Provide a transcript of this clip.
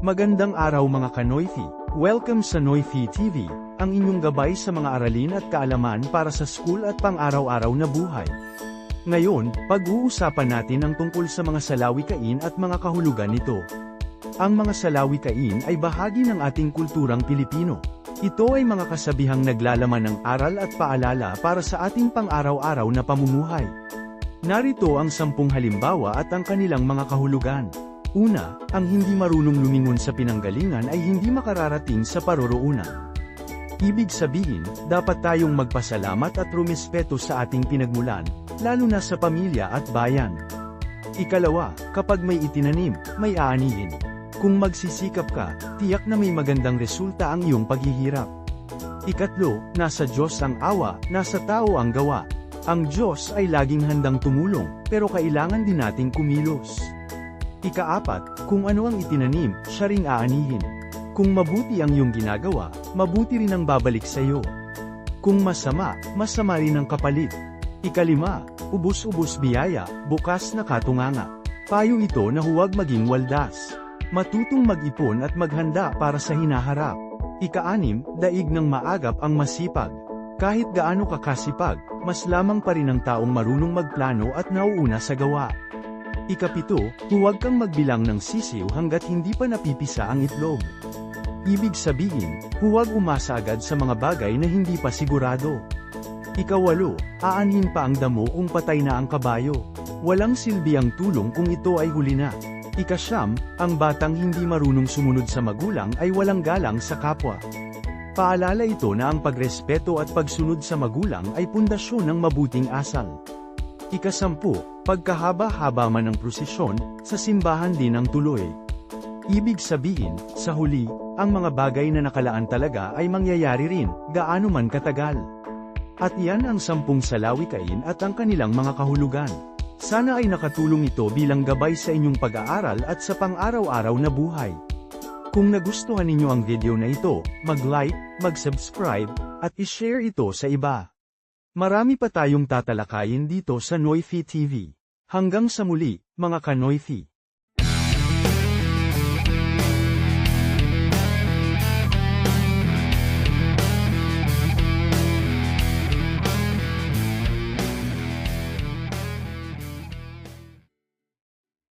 Magandang araw mga Kanoyfi. Welcome sa Noyfi TV, ang inyong gabay sa mga aralin at kaalaman para sa school at pang-araw-araw na buhay. Ngayon, pag-uusapan natin ang tungkol sa mga salawikain at mga kahulugan nito. Ang mga salawikain ay bahagi ng ating kulturang Pilipino. Ito ay mga kasabihang naglalaman ng aral at paalala para sa ating pang-araw-araw na pamumuhay. Narito ang sampung halimbawa at ang kanilang mga kahulugan. Una, ang hindi marunong lumingon sa pinanggalingan ay hindi makararating sa paroroonan. Ibig sabihin, dapat tayong magpasalamat at rumispeto sa ating pinagmulan, lalo na sa pamilya at bayan. Ikalawa, kapag may itinanim, may aanihin. Kung magsisikap ka, tiyak na may magandang resulta ang iyong paghihirap. Ikatlo, nasa Diyos ang awa, nasa tao ang gawa. Ang Diyos ay laging handang tumulong, pero kailangan din nating kumilos. Ikaapat, kung ano ang itinanim, siya ring aanihin. Kung mabuti ang iyong ginagawa, mabuti rin ang babalik sa iyo. Kung masama, masama rin ang kapalit. Ikalima, ubus-ubus biyaya, bukas na katunganga. Payo ito na huwag maging waldas. Matutong mag-ipon at maghanda para sa hinaharap. Ikaanim, daig ng maagap ang masipag. Kahit gaano ka kasipag, mas lamang pa rin ang taong marunong magplano at nauuna sa gawa. Ikapito, huwag kang magbilang ng sisiw hanggat hindi pa napipisa ang itlog. Ibig sabihin, huwag umasa agad sa mga bagay na hindi pa sigurado. Ikawalo, aanhin pa ang damo kung patay na ang kabayo. Walang silbi ang tulong kung ito ay huli na. Ikasyam, ang batang hindi marunong sumunod sa magulang ay walang galang sa kapwa. Paalala ito na ang pagrespeto at pagsunod sa magulang ay pundasyon ng mabuting asal. Ikasampu, pagkahaba-haba man ng prosesyon, sa simbahan din ang tuloy. Ibig sabihin, sa huli, ang mga bagay na nakalaan talaga ay mangyayari rin, gaano man katagal. At yan ang sampung salawikain at ang kanilang mga kahulugan. Sana ay nakatulong ito bilang gabay sa inyong pag-aaral at sa pang-araw-araw na buhay. Kung nagustuhan ninyo ang video na ito, mag-like, mag-subscribe, at i-share ito sa iba. Marami pa tayong tatalakayin dito sa Noifi TV. Hanggang sa muli, mga ka-Noifi.